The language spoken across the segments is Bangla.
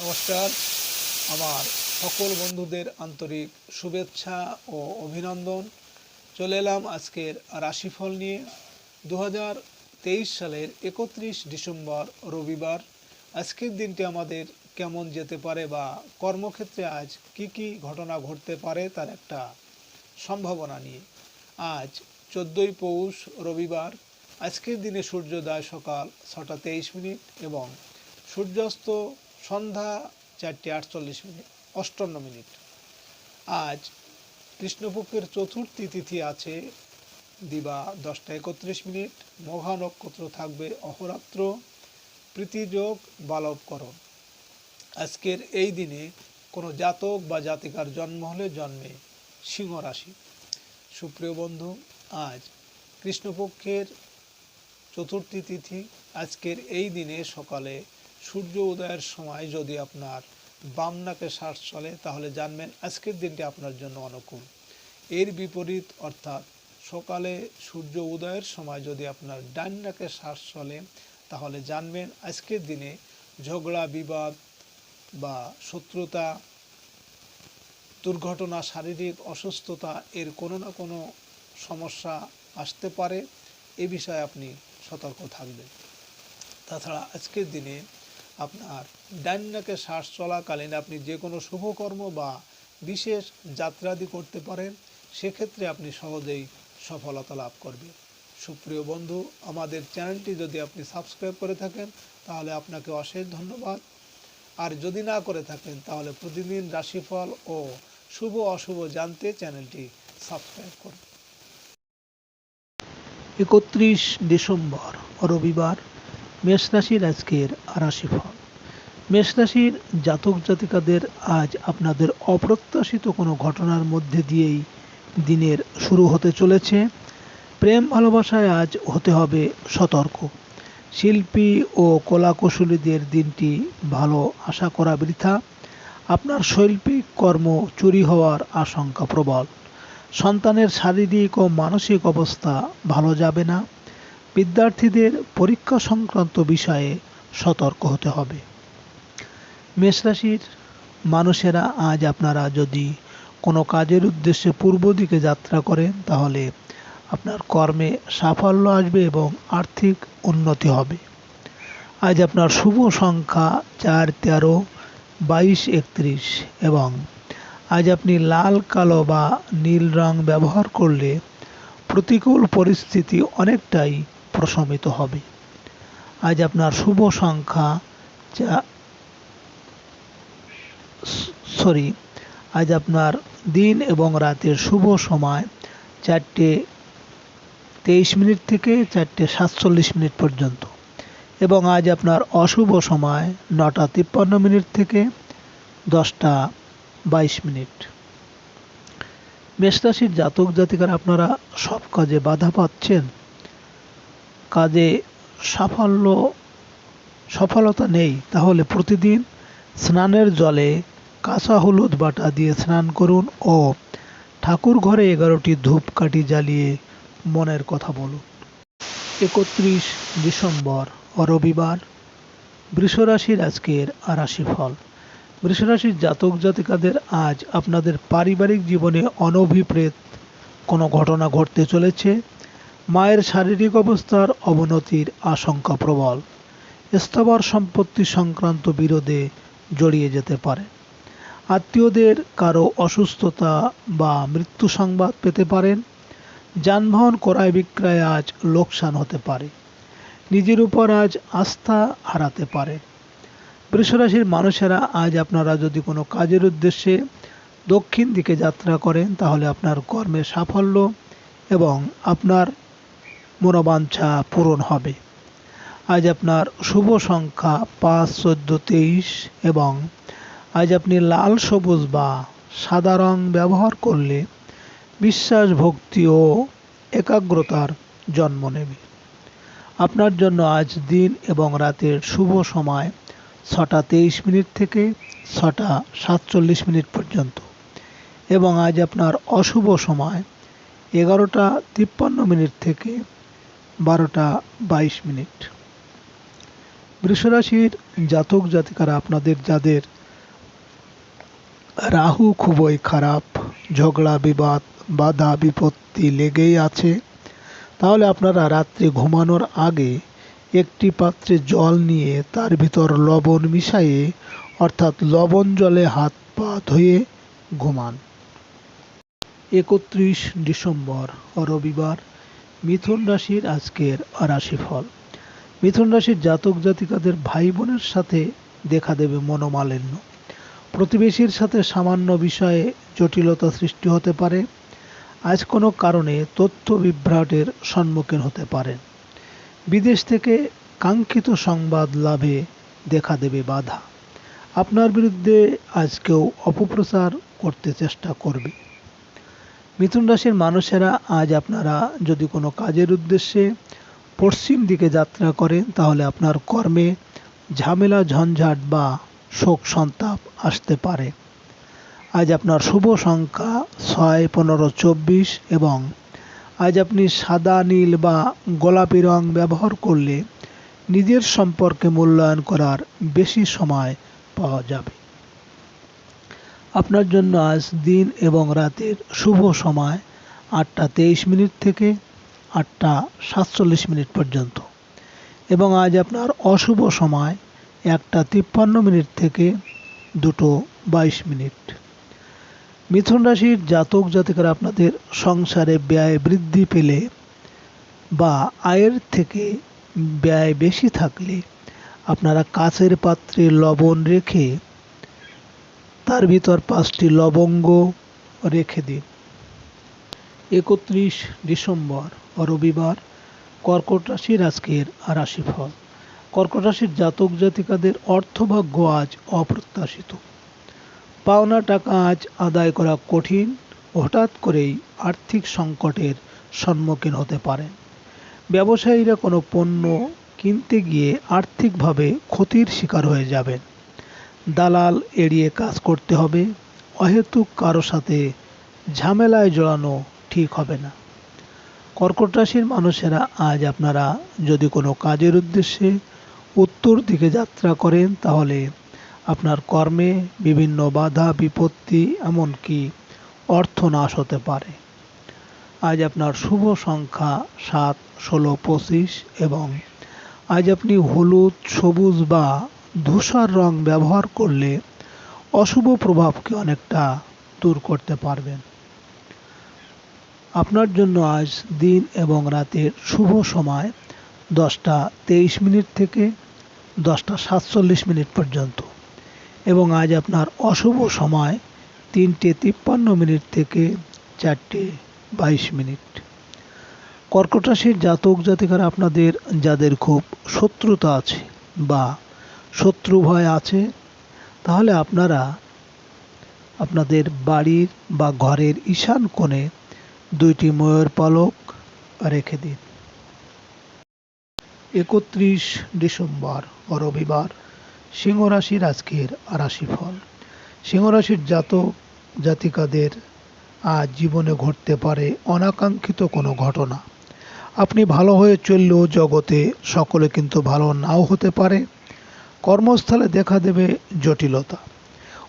নমস্কার। আমার সকল বন্ধুদের আন্তরিক শুভেচ্ছা ও অভিনন্দন। চলে এলাম আজকের রাশিফল নিয়ে। দু হাজার তেইশ সালের একত্রিশ ডিসেম্বর রবিবার। আজকের দিনটি আমাদের কেমন যেতে পারে বা কর্মক্ষেত্রে আজ কি কি ঘটনা ঘটতে পারে তার একটা সম্ভাবনা নিয়ে। আজ চোদ্দোই পৌষ রবিবার। আজকের দিনে সূর্যোদয় সকাল ছটা তেইশ মিনিট এবং সূর্যাস্ত সন্ধ্যা চারটে আটচল্লিশ মিনিট, অষ্টান্ন মিনিট। আজ কৃষ্ণপক্ষের চতুর্থী তিথি আছে, দিবা দশটা একত্রিশ মিনিট, মঘা নক্ষত্র থাকবে অহরাত্র, প্রীতিযোগ, বালবকরণ। আজকের এই দিনে কোনো জাতক বা জাতিকার জন্ম হলে জন্মে সিংহ রাশি। সুপ্রিয় বন্ধু, আজ কৃষ্ণপক্ষের চতুর্থী তিথি, আজকের এই দিনে সকালে সূর্য উদয়ের সময় যদি আপনার বাম নাকে শ্বাস চলে, তাহলে জানবেন আজকের দিনটি আপনার জন্য অনুকূল। এর বিপরীত অর্থাৎ সকালে সূর্য উদয়ের সময় যদি আপনার ডান নাকে শ্বাস চলে, তাহলে জানবেন আজকের দিনে ঝগড়া, বিবাদ বা শত্রুতা, দুর্ঘটনা, শারীরিক অসুস্থতা, এর কোনো না কোনো সমস্যা আসতে পারে। এ বিষয়ে আপনি সতর্ক থাকবেন। তাছাড়া আজকের দিনে আপনার ডান নাকে শ্বাস চলাকালীন আপনি যে কোনো শুভকর্ম বা বিশেষ যাত্রাদি করতে পারেন, সেক্ষেত্রে আপনি সহজেই সফলতা লাভ করবেন। সুপ্রিয় বন্ধু, আমাদের চ্যানেলটি যদি আপনি সাবস্ক্রাইব করে থাকেন, তাহলে আপনাকে অশেষ ধন্যবাদ। আর যদি না করে থাকেন, তাহলে প্রতিদিন রাশিফল ও শুভ অশুভ জানতে চ্যানেলটি সাবস্ক্রাইব করুন। একত্রিশ ডিসেম্বর, রবিবার, মেষ রাশির আজকের রাশিফল। মেষ রাশির জাতক জাতিকাদের আজ আপনাদের অপ্রত্যাশিত কোনো ঘটনার মধ্যে দিয়েই দিনের শুরু হতে চলেছে। প্রেম ভালোবাসায় আজ হতে হবে সতর্ক। শিল্পী ও কলাকুশলীদের দিনটি ভালো আশা করা বৃথা। আপনার শৈল্পিক কর্ম চুরি হওয়ার আশঙ্কা প্রবল। সন্তানের শারীরিক ও মানসিক অবস্থা ভালো যাবে না। বিদ্যার্থীদের পরীক্ষা সংক্রান্ত বিষয়ে সতর্ক হতে হবে। মেষরাশির মানুষেরা আজ আপনারা যদি কোনো কাজের উদ্দেশ্যে পূর্ব দিকে যাত্রা করেন, তাহলে আপনার কর্মে সাফল্য আসবে এবং আর্থিক উন্নতি হবে। আজ আপনার শুভ সংখ্যা চার, তেরো, বাইশ, একত্রিশ এবং আজ আপনি লাল, কালো বা নীল রং ব্যবহার করলে প্রতিকূল পরিস্থিতি অনেকটাই প্রশমিত হবে। আজ আপনার শুভ সংখ্যা চা সরি আজ আপনার দিন এবং রাতের শুভ সময় চারটে তেইশ মিনিট থেকে চারটে সাতচল্লিশ মিনিট পর্যন্ত। এবং আজ আপনার অশুভ সময় নটা তিপ্পান্ন মিনিট থেকে দশটা বাইশ মিনিট। মেষরাশির জাতক জাতিকার আপনারা সব কাজে বাধা পাচ্ছেন। কাজে সাফল্য, সফলতা নেই। তাহলে প্রতিদিন স্নানের জলে কাঁচা হলুদ বাটা দিয়ে স্নান করুন ও ঠাকুর ঘরে এগারোটি ধূপকাঠি জ্বালিয়ে মনের কথা বলুন। একত্রিশ ডিসেম্বর, রবিবার, বৃষরাশির আজকের রাশিফল। বৃষরাশির জাতক জাতিকাদের আজ আপনাদের পারিবারিক জীবনে অনভিপ্রেত কোনো ঘটনা ঘটতে চলেছে। মায়ের শারীরিক অবস্থার অবনতির আশঙ্কা প্রবল। স্থাবর সম্পত্তি সংক্রান্ত বিরোধে জড়িয়ে যেতে পারে। আত্মীয়দের কারও অসুস্থতা বা মৃত্যু সংবাদ পেতে পারেন। যানবাহন ক্রয় বিক্রয় আজ লোকসান হতে পারে। নিজের উপর আজ আস্থা হারাতে পারে। বৃষরাশির মানুষেরা আজ আপনারা যদি কোনো কাজের উদ্দেশ্যে দক্ষিণ দিকে যাত্রা করেন, তাহলে আপনার কর্মে সাফল্য এবং আপনার মনোবাঞ্ছা পূরণ হবে। আজ আপনার শুভ সংখ্যা পাঁচ, চোদ্দ, তেইশ এবং আজ আপনি লাল সবুজ বা সাদা রং ব্যবহার করলে বিশ্বাস ভক্তি ও একাগ্রতার জন্ম নেবে। আপনার জন্য আজ দিন এবং রাতের শুভ সময় ছটা তেইশ মিনিট থেকে ছটা সাতচল্লিশ মিনিট পর্যন্ত এবং আজ আপনার অশুভ সময় এগারোটা তিপ্পান্ন মিনিট থেকে বারোটা বাইশ মিনিট। বৃষরাশির জাতক জাতিকারা আপনাদের যাদের রাহু খুবই খারাপ, ঝগড়া, বিবাদ, বাধা, বিপত্তি লেগেই আছে। তাহলে আপনারা রাত্রে ঘুমানোর আগে একটি পাত্রে জল নিয়ে তার ভিতর লবণ মিশিয়ে, অর্থাৎ লবণ জলে হাত পা ধুয়ে ঘুমান। একত্রিশ ডিসেম্বর, রবিবার, মিথুন রাশির আজকের রাশিফল। মিথুন রাশির জাতক জাতিকাদের ভাই বোনের সাথে দেখা দেবে মনোমালিন্য। প্রতিবেশীর সাথে সামান্য বিষয়ে জটিলতা সৃষ্টি হতে পারে। আজ কোনো কারণে তথ্য বিভ্রাটের সম্মুখীন হতে পারেন। বিদেশ থেকে কাঙ্ক্ষিত সংবাদ লাভে দেখা দেবে বাধা। আপনার বিরুদ্ধে আজ কেউ অপপ্রচার করতে চেষ্টা করবে। মিথুন রাশির মানুষেরা আজ আপনারা যদি কোনো কাজের উদ্দেশ্যে পশ্চিম দিকে যাত্রা করেন, তাহলে আপনার কর্মে ঝামেলা, ঝঞ্ঝাট বা শোক সন্তাপ আসতে পারে। আজ আপনার শুভ সংখ্যা ছয়, পনেরো, চব্বিশ এবং আজ আপনি সাদা, নীল বা গোলাপি রং ব্যবহার করলে নিজের সম্পর্কে মূল্যায়ন করার বেশি সময় পাওয়া যাবে। আপনার জন্য আজ দিন এবং রাতের শুভ সময় আটটা তেইশ মিনিট থেকে আটটা সাতচল্লিশ মিনিট পর্যন্ত এবং আজ আপনার অশুভ সময় একটা তিপ্পান্ন মিনিট থেকে দুটো বাইশ মিনিট। মিথুন রাশির জাতক জাতিকারা আপনাদের সংসারে ব্যয় বৃদ্ধি পেলে বা আয়ের থেকে ব্যয় বেশি থাকলে আপনারা কাছের পাত্রে লবণ রেখে তার ভিতর পাঁচটি লবঙ্গ রেখে দিন। একত্রিশ ডিসেম্বর, রবিবার, কর্কট রাশির আজকের রাশিফল। কর্কট রাশির জাতক জাতিকাদের অর্থভাগ্য আজ অপ্রত্যাশিত। পাওনা টাকা আজ আদায় করা কঠিন, হঠাৎ করেই আর্থিক সংকটের সম্মুখীন হতে পারেন। ব্যবসায়ীরা কোনো পণ্য কিনতে গিয়ে আর্থিকভাবে ক্ষতির শিকার হয়ে যাবেন। দালাল এড়িয়ে কাজ করতে হবে, অহেতুক কারও সাথে ঝামেলায় জড়ানো ঠিক হবে না। কর্কট রাশির মানুষেরা আজ আপনারা যদি কোনো কাজের উদ্দেশ্যে উত্তর দিকে যাত্রা করেন, তাহলে আপনার কর্মে বিভিন্ন বাধা, বিপত্তি এমনকি অর্থনাশ হতে পারে। আজ আপনার শুভ সংখ্যা সাত, ষোলো, পঁচিশ এবং আজ আপনি হলুদ, সবুজ বা ধূসর রং ব্যবহার করলে অশুভ প্রভাবকে অনেকটা দূর করতে পারবেন। আপনার জন্য আজ দিন এবং রাতের শুভ সময় দশটা তেইশ মিনিট থেকে দশটা সাতচল্লিশ মিনিট পর্যন্ত। এবং আজ আপনার অশুভ সময় তিনটে তিপ্পান্ন মিনিট থেকে চারটে বাইশ মিনিট। কর্কট রাশির জাতক জাতিকারা আপনাদের, যাদের খুব শত্রুতা আছে বা শত্রু ভয় আছে, তাহলে আপনারা আপনাদের বাড়ির বা ঘরের ঈশান কোণে দুইটি ময়ূর পালক রেখে দিন। একত্রিশ ডিসেম্বর ও রবিবার সিংহ রাশির আজকের রাশিফল। সিংহ রাশির জাতক জাতিকাদের আজ জীবনে ঘটতে পারে অনাকাঙ্ক্ষিত কোনো ঘটনা। আপনি ভালো হয়ে চললেও জগতে সকলে কিন্তু ভালো নাও হতে পারে। কর্মস্থলে দেখা দেবে জটিলতা।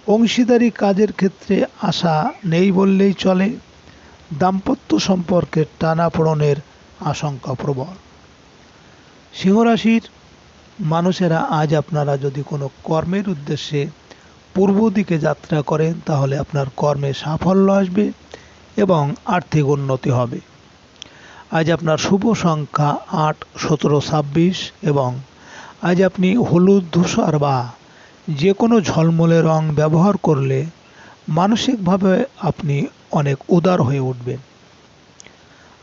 অংশীদারি কাজের ক্ষেত্রে আশা নেই বললেই চলে। দাম্পত্য সম্পর্কের টানাপোড়নের আশঙ্কা প্রবল। সিংহরাশির মানুষেরা আজ আপনারা যদি কোনো কর্মের উদ্দেশ্যে পূর্ব দিকে যাত্রা করেন, তাহলে আপনার কর্মে সাফল্য আসবে এবং আর্থিক উন্নতি হবে। আজ আপনার শুভ সংখ্যা আট, সতেরো, ছাব্বিশ এবং আজ আপনি হলুদ, ধূসর বা যে কোনো ঝলমলে রং ব্যবহার করলে মানসিকভাবে আপনি অনেক উদার হয়ে উঠবেন।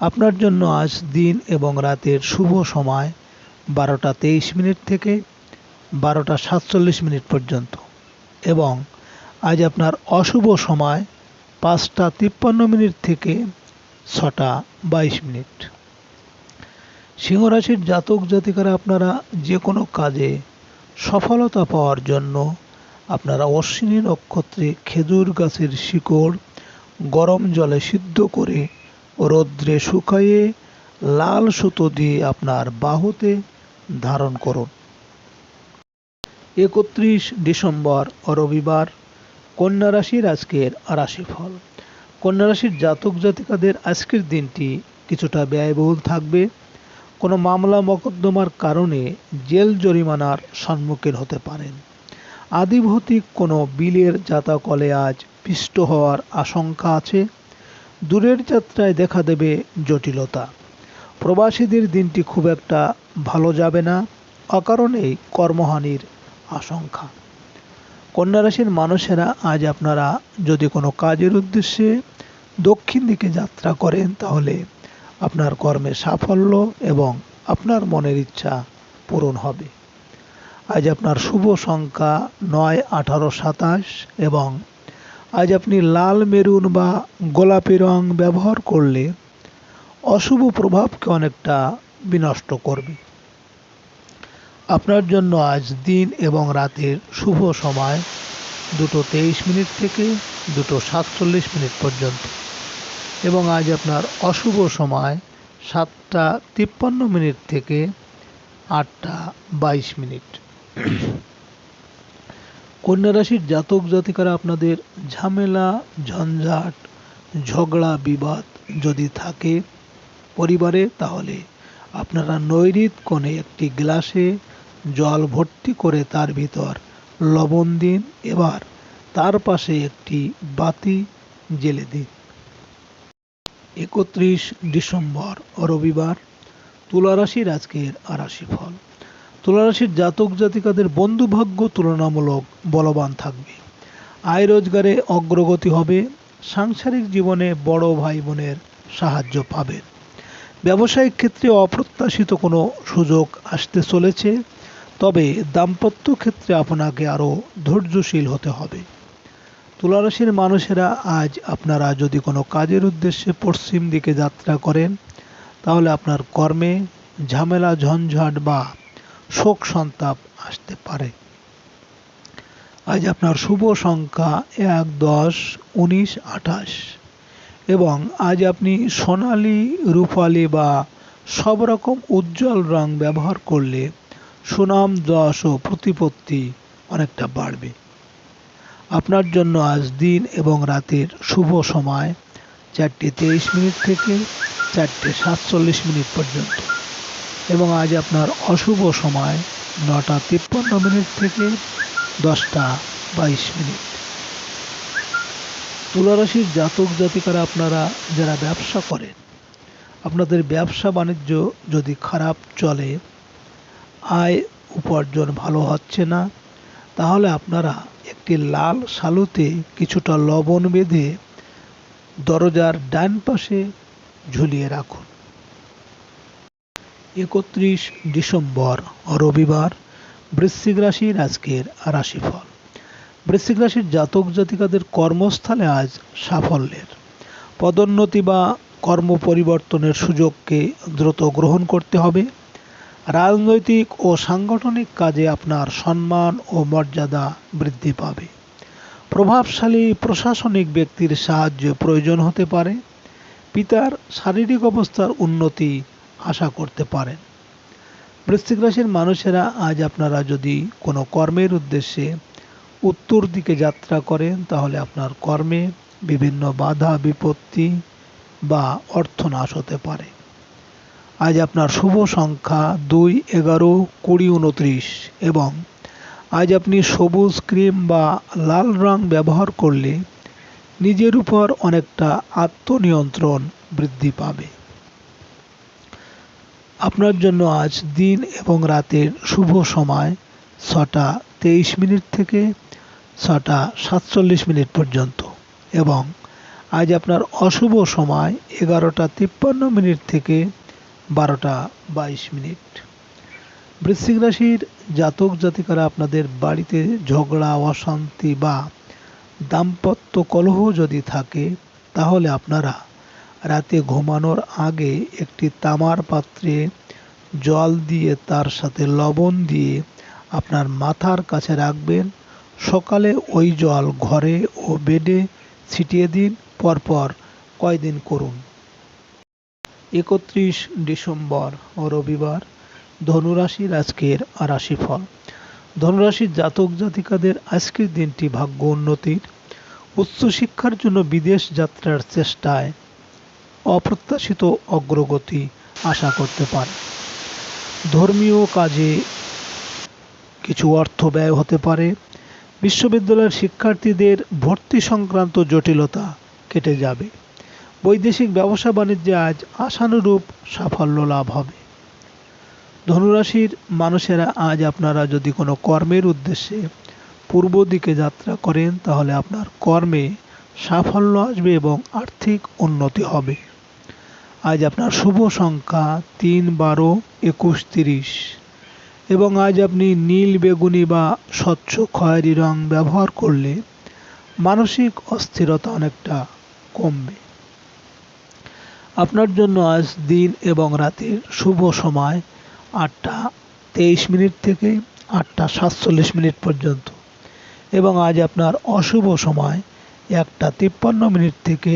আপনার জন্য আজ দিন এবং রাতের শুভ সময় বারোটা তেইশ মিনিট থেকে বারোটা সাতচল্লিশ মিনিট পর্যন্ত। এবং আজ আপনার অশুভ সময় পাঁচটা তিপ্পান্ন মিনিট থেকে ছটা বাইশ মিনিট। সিংহরাশির জাতক জাতিকারা আপনারা যে কোনো কাজে সফলতা পাওয়ার জন্য আপনারা অশ্বিনী নক্ষত্রে খেজুর গাছের শিকড় গরম জলে সিদ্ধ করে রৌদ্রে শুকাইয়ে লাল সুতো দিয়ে আপনার বাহুতে ধারণ করুন। একত্রিশ ডিসেম্বর রবিবার কন্যা রাশির আজকের রাশিফল। কন্যা রাশির জাতক জাতিকাদের আজকের দিনটি কিছুটা ব্যয়বহুল থাকবে। কোনো মামলা মকদ্দমার কারণে জেল জরিমানার সম্মুখীন হতে পারেন। আদিভৌতিক কোনো বিলের জাতাকলে আজ পিষ্ট হওয়ার আশঙ্কা আছে। দূরের যাত্রায় দেখা দেবে জটিলতা। প্রবাসীদের দিনটি খুব একটা ভালো যাবে না অকারণেই কর্মহানির আশঙ্কা। কন্যা রাশির মানুষেরা, আজ আপনারা যদি কোনো কাজের উদ্দেশ্যে দক্ষিণ দিকে যাত্রা করেন, তাহলে আপনার কর্মে সাফল্য এবং আপনার মনের ইচ্ছা পূরণ হবে। আজ আপনার শুভ সংখ্যা নয়, আঠারো, সাতাশ এবং আজ আপনি লাল, মেরুন বা গোলাপি রং ব্যবহার করলে অশুভ প্রভাবকে অনেকটা বিনষ্ট করবে। আপনার জন্য আজ দিন এবং রাতের শুভ সময় দুটো তেইশ মিনিট থেকে দুটো সাতচল্লিশ মিনিট পর্যন্ত। এবং আজ আপনার অশুভ সময় সাতটা তিপ্পান্ন মিনিট থেকে আটটা বাইশ মিনিট। কন্যা রাশির জাতক জাতিকারা আপনাদের ঝামেলা, ঝঞ্ঝাট, ঝগড়া, বিবাদ যদি থাকে পরিবারে, তাহলে আপনারা নৈরিত কোণে একটি গ্লাসে জল ভর্তি করে তার ভিতর লবণ দিন। এবার তার পাশে একটি বাতি জেলে দিন। একত্রিশ ডিসেম্বর, রবিবার, তুলারাশির আজকের আরাশি ফল তুলারাশির জাতক জাতিকাদের বন্ধুভাগ্য তুলনামূলক বলবান থাকবে। আয় রোজগারে অগ্রগতি হবে। সাংসারিক জীবনে বড় ভাই বোনের সাহায্য পাবেন। ব্যবসায়িক ক্ষেত্রে অপ্রত্যাশিত কোনো সুযোগ আসতে চলেছে, তবে দাম্পত্য ক্ষেত্রে আপনাকে আরও ধৈর্যশীল হতে হবে। তুলারাশির মানুষেরা আজ আপনারা যদি কোনো কাজের উদ্দেশ্যে পশ্চিম দিকে যাত্রা করেন, তাহলে আপনার কর্মে ঝামেলা, ঝঞ্ঝাট বা শোক সন্তাপ আসতে পারে। আজ আপনার শুভ সংখ্যা এক, দশ, উনিশ, আঠাশ। এবং আজ আপনি সোনালি, রূপালি বা সব রকম উজ্জ্বল রং ব্যবহার করলে সুনাম যশ ও প্রতিপত্তি অনেকটা বাড়বে। আপনার জন্য আজ দিন এবং রাতের শুভ সময় চারটে তেইশ মিনিট থেকে চারটে সাতচল্লিশ মিনিট পর্যন্ত। এবং আজ আপনার অশুভ সময় নটা তিপ্পান্ন মিনিট থেকে দশটা বাইশ মিনিট। তুলারাশির জাতক জাতিকারা আপনারা যারা ব্যবসা করেন, আপনাদের ব্যবসা বাণিজ্য যদি খারাপ চলে, আয় উপার্জন ভালো হচ্ছে না, তাহলে আপনারা একটি লাল শালুতে কিছুটা লবণ বেঁধে দরজার ডান পাশে ঝুলিয়ে রাখুন। একত্রিশ ডিসেম্বর, রবিবার, বৃশ্চিক রাশির আজকের রাশিফল। বৃশ্চিক রাশির জাতক জাতিকাদের কর্মস্থলে আজ সাফল্যের। পদোন্নতি বা কর্ম পরিবর্তনের সুযোগকে দ্রুত গ্রহণ করতে হবে। রাজনৈতিক ও সাংগঠনিক কাজে আপনার সম্মান ও মর্যাদা বৃদ্ধি পাবে। প্রভাবশালী প্রশাসনিক ব্যক্তির সাহায্য প্রয়োজন হতে পারে। পিতার শারীরিক অবস্থার উন্নতি আশা করতে পারেন। বৃশ্চিক রাশির মানুষেরা আজ আপনারা যদি কোনো কর্মের উদ্দেশ্যে উত্তর দিকে যাত্রা করেন, তাহলে আপনার কর্মে বিভিন্ন বাধা, বিপত্তি বা অর্থনাশ হতে পারে। আজ আপনার শুভ সংখ্যা দুই, এগারো, কুড়ি, উনত্রিশ এবং আজ আপনি সবুজ ক্রিম বা লাল রং ব্যবহার করলে নিজের উপর অনেকটা আত্মনিয়ন্ত্রণ বৃদ্ধি পাবে। আপনার জন্য আজ দিন এবং রাতের শুভ সময় ছটা তেইশ মিনিট থেকে ছটা সাতচল্লিশ মিনিট পর্যন্ত। এবং আজ আপনার অশুভ সময় এগারোটা তিপ্পান্ন মিনিট থেকে বারোটা বাইশ মিনিট। বৃশ্চিক রাশির জাতক জাতিকারা আপনাদের বাড়িতে ঝগড়া, অশান্তি বা দাম্পত্য কলহ যদি থাকে, তাহলে আপনারা রাতে ঘুমানোর আগে একটি তামার পাত্রে জল দিয়ে তার সাথে লবণ দিয়ে আপনার মাথার কাছে রাখবেন। সকালে ওই জল ঘরে ও বেডে ছিটিয়ে দিন, পরপর কয়দিন করুন। একত্রিশ ডিসেম্বর ও রবিবার, ধনুরাশির আজকের রাশিফল। ধনুরাশির জাতক জাতিকাদের আজকের দিনটি ভাগ্য উন্নতির, উচ্চশিক্ষার জন্য বিদেশ যাত্রার চেষ্টায় অপ্রত্যাশিত অগ্রগতি আশা করতে পারে। ধর্মীয় কাজে কিছু অর্থ ব্যয় হতে পারে। বিশ্ববিদ্যালয়ের শিক্ষার্থীদের ভর্তি সংক্রান্ত জটিলতা কেটে যাবে। বৈদেশিক ব্যবসা বাণিজ্যে আজ আশানুরূপ সাফল্য লাভ হবে। ধনুরাশির মানুষেরা আজ আপনারা যদি কোনো কর্মের উদ্দেশ্যে পূর্ব দিকে যাত্রা করেন, তাহলে আপনার কর্মে সাফল্য আসবে এবং আর্থিক উন্নতি হবে। আজ আপনার শুভ সংখ্যা তিন বারো একুশ তিরিশ। এবং আজ আপনি নীল বেগুনি বা স্বচ্ছ খয়েরি রং ব্যবহার করলে মানসিক অস্থিরতা অনেকটা কমবে। আপনার জন্য আজ দিন এবং রাতের শুভ সময় আটটা তেইশ মিনিট থেকে আটটা সাতচল্লিশ মিনিট পর্যন্ত এবং আজ আপনার অশুভ সময় একটা তিপ্পান্ন মিনিট থেকে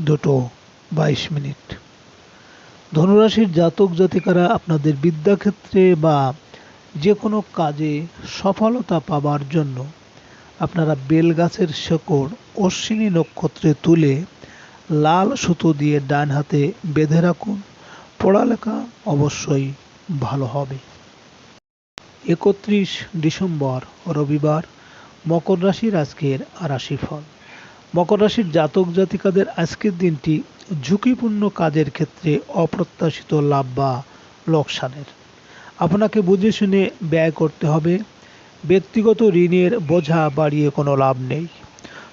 দুটো বাইশ মিনিট। ধনুরাশির জাতক জাতিকারা আপনাদের বিদ্যাক্ষেত্রে বা যে কোনো কাজে সফলতা পাবার জন্য আপনারা বেলগাছের শেকড় অশ্বিনী নক্ষত্রে তুলে লাল সুতো দিয়ে ডান হাতে বেঁধে রাখুন। পড়ালেখা অবশ্যই ভালো হবে। একত্রিশ ডিসেম্বর, রবিবার, মকর রাশির আজকের রাশিফল। মকর রাশির জাতক জাতিকাদের আজকের দিনটি ঝুঁকিপূর্ণ কাজের ক্ষেত্রে অপ্রত্যাশিত লাভ বা লোকসানের। আপনাকে বুঝে শুনে ব্যয় করতে হবে। ব্যক্তিগত ঋণের বোঝা বাড়িয়ে কোনো লাভ নেই।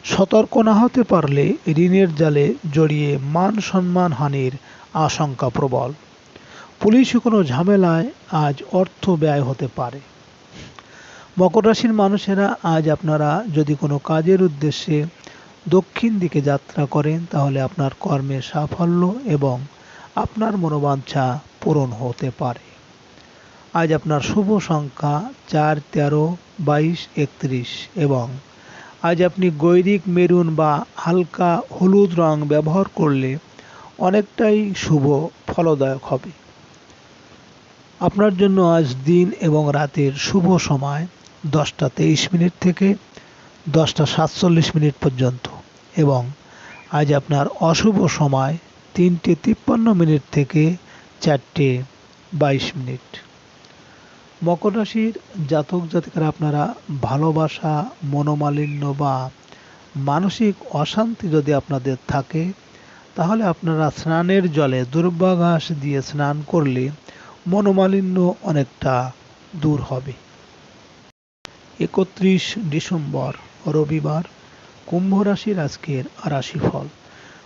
সতর্ক না হতে পারলে ঋণের জালে জড়িয়ে মান সম্মান হানির আশঙ্কা প্রবল। পুলিশে কোনো ঝামেলায় আজ অর্থ ব্যয় হতে পারে। মকর রাশির মানুষেরা আজ আপনারা যদি কোনো কাজের উদ্দেশ্যে দক্ষিণ দিকে যাত্রা করেন, তাহলে আপনার কর্মের সাফল্য এবং আপনার মনোবাঞ্ছা পূরণ হতে পারে। আজ আপনার শুভ সংখ্যা চার, তেরো, বাইশ, একত্রিশ এবং আজ আপনি গৈরিক, মেরুন বা হালকা হলুদ রং ব্যবহার করলে অনেকটাই শুভ, ফলদায়ক হবে। আপনার জন্য আজ দিন এবং রাতের শুভ সময় দশটা তেইশ মিনিট থেকে দশটা সাতচল্লিশ মিনিট পর্যন্ত এবং আজ আপনার অশুভ সময় তিনটে তিপ্পান্ন মিনিট থেকে চারটে বাইশ মিনিট। মকর রাশির জাতক জাতিকারা আপনারা ভালোবাসা, মনোমালিন্য বা মানসিক অশান্তি যদি আপনাদের থাকে, তাহলে আপনারা স্নানের জলে দুর্বা ঘাস দিয়ে স্নান করলে মনোমালিন্য অনেকটা দূর হবে। একত্রিশ ডিসেম্বর, রবিবার, কুম্ভ রাশির আজকের রাশিফল।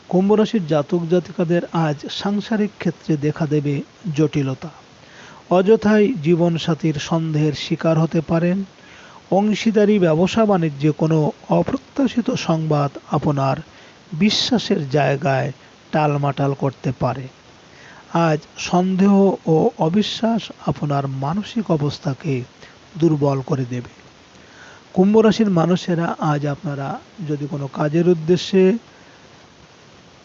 কুম্ভ রাশির জাতক জাতিকাদের আজ সাংসারিক ক্ষেত্রে দেখা দেবে জটিলতা। অযথাই জীবনসাথীর সন্দেহের শিকার হতে পারেন। অংশীদারি ব্যবসা বাণিজ্যে কোনো অপ্রত্যাশিত সংবাদ আপনার বিশ্বাসের জায়গায় টালমাটাল করতে পারে। আজ সন্দেহ ও অবিশ্বাস আপনার মানসিক অবস্থাকে দুর্বল করে দেবে। কুম্ভ রাশির মানুষেরা আজ আপনারা যদি কোনো কাজের উদ্দেশ্যে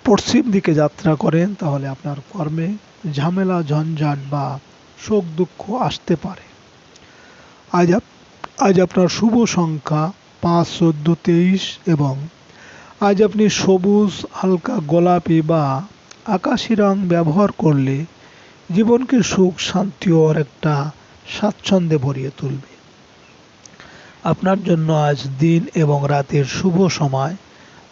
পশ্চিম দিকে যাত্রা করেন, তাহলে আপনার কর্মে ঝামেলা, ঝঞ্ঝাট বা শোক দুঃখ আসতে পারে। আজ আজ আপনার শুভ সংখ্যা পাঁচ, চোদ্দ, তেইশ এবং আজ আপনি সবুজ, হালকা গোলাপি বা আকাশি রং ব্যবহার করলে জীবনকে সুখ, শান্তি ও একটা স্বাচ্ছন্দ্যে ভরিয়ে তুলবে। আপনার জন্য আজ দিন এবং রাতের শুভ সময়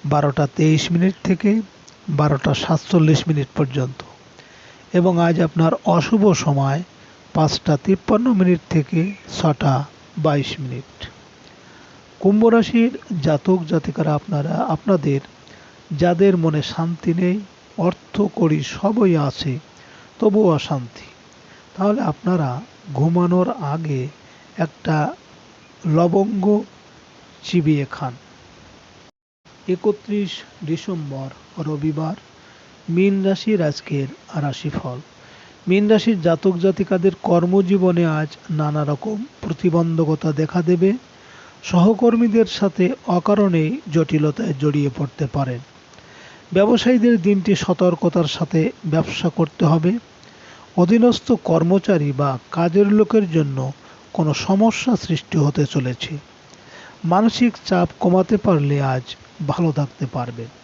বারোটা তেইশ মিনিট থেকে বারোটা সাতচল্লিশ মিনিট পর্যন্ত। এবং আজ আপনার অশুভ সময় পাঁচটা তিপ্পান্ন মিনিট থেকে ছটা বাইশ মিনিট। কুম্ভ রাশির জাতক জাতিকারা আপনারা, আপনাদের, যাদের মনে শান্তি নেই, অর্থ করি সবই আছে, তবুও অশান্তি। তাহলে আপনারা ঘুমানোর আগে একটা লবঙ্গ চিবিয়ে খান। একত্রিশ ডিসেম্বর রবিবার মীন রাশির আজকের রাশিফল। মীন রাশির জাতক জাতিকাদের কর্মজীবনে আজ নানা রকম প্রতিবন্ধকতা দেখা দেবে। সহকর্মীদের সাথে অকারণেই জটিলতায় জড়িয়ে পড়তে পারেন। ব্যবসায়ীদের দিনটি সতর্কতার সাথে ব্যবসা করতে হবে। অধীনস্থ কর্মচারী বা কাজের লোকের জন্য কোনো সমস্যা সৃষ্টি হতে চলেছে। মানসিক চাপ কমাতে পারলে আজ ভালো থাকতে পারবেন।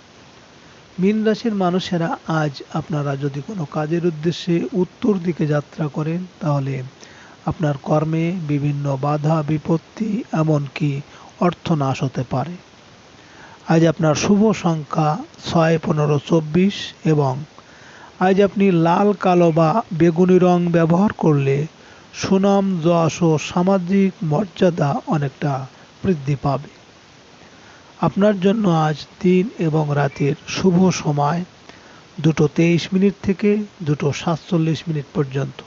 মীন রাশির মানুষেরা আজ আপনারা যদি কোনো কাজের উদ্দেশ্যে উত্তর দিকে যাত্রা করেন, তাহলে আপনার কর্মে বিভিন্ন বাধা, বিপত্তি, এমনকি অর্থনাশ হতে পারে। আজ আপনার শুভ সংখ্যা ছয়, পনেরো, চব্বিশ এবং আজ আপনি লাল, কালো বা বেগুনি রং ব্যবহার করলে সুনাম, যশ ও সামাজিক মর্যাদা অনেকটা বৃদ্ধি পাবে। আপনার জন্য আজ দিন এবং রাতের শুভ সময়। দুটো তেইশ মিনিট থেকে দুটো সাতচল্লিশ মিনিট পর্যন্ত।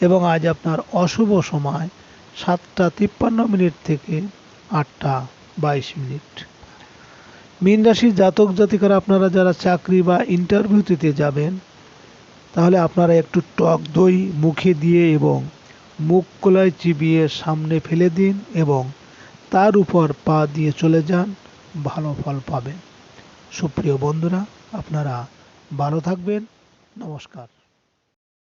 এবং আজ আপনার অশুভ সময় সাতটা তিপ্পান্ন মিনিট থেকে আটটা বাইশ মিনিট। মীন রাশির জাতক জাতিকারা, আপনারা যারা চাকরি বা ইন্টারভিউ দিতে যাবেন, তাহলে আপনারা একটু টক দই মুখে দিয়ে এবং মুখ কোলায় চিবিয়ে সামনে ফেলে দিন এবং তার উপর পা দিয়ে চলে যান। ভালো ফল পাবেন। সুপ্রিয় বন্ধুরা আপনারা ভালো থাকবেন। নমস্কার।